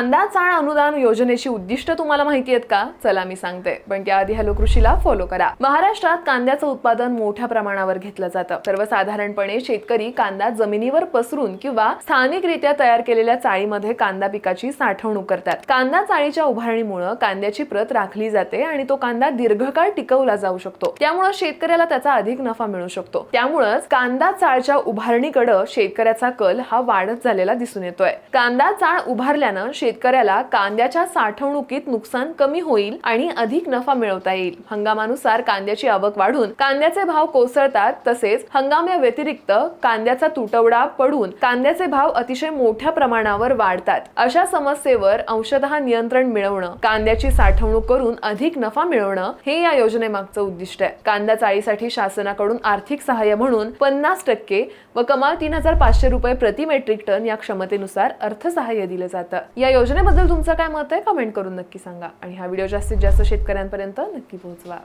कांदा चाळ अनुदान योजनेची उद्दिष्ट तुम्हाला माहिती आहेत का? चला मी सांगते. पण त्याआधी हॅलो कृषीला फॉलो करा. महाराष्ट्रात कांद्याचं उत्पादन मोठ्या प्रमाणावर घेतलं जातं. सर्वसाधारणपणे शेतकरी कांदा जमिनीवर पसरून किंवा स्थानिकरित्या तयार केलेल्या चाळीमध्ये कांदा पिकाची साठवणूक करतात. कांदा चाळीच्या उभारणीमुळे कांद्याची प्रत राखली जाते आणि तो कांदा दीर्घकाळ टिकवला जाऊ शकतो. त्यामुळे शेतकऱ्याला त्याचा अधिक नफा मिळू शकतो. त्यामुळेच कांदा चाळच्या उभारणीकडे शेतकऱ्याचा कल हा वाढत झालेला दिसून येतोय. कांदा चाळ उभारल्यानं शेतकऱ्याला कांद्याच्या साठवणुकीत नुकसान कमी होईल आणि अधिक नफा मिळवता येईल. हंगामानुसार कांद्याची आवक वाढून कांद्याचे भाव कोसळतात तसेच हंगाम्या व्यतिरिक्त कांद्याचा तुटवडा पडून कांद्याचे भाव अतिशय मोठ्या प्रमाणावर वाढतात. अशा समस्येवर अंशतः नियंत्रण मिळवणं कांद्याची साठवणूक करून अधिक नफा मिळवणं हे या योजनेमागचं उद्दिष्ट आहे. कांदा चाळीसाठी शासनाकडून आर्थिक सहाय्य म्हणून पन्नास टक्के व कमाल तीन हजार पाचशे रुपये प्रति मेट्रिक टन या क्षमतेनुसार अर्थसहाय्य दिलं जातं. या योजनेबद्दल तुमचं काय मत आहे? कमेंट करून नक्की सांगा. आणि हा व्हिडिओ जास्तीत जास्त शेतकऱ्यांपर्यंत नक्की पोहोचवा.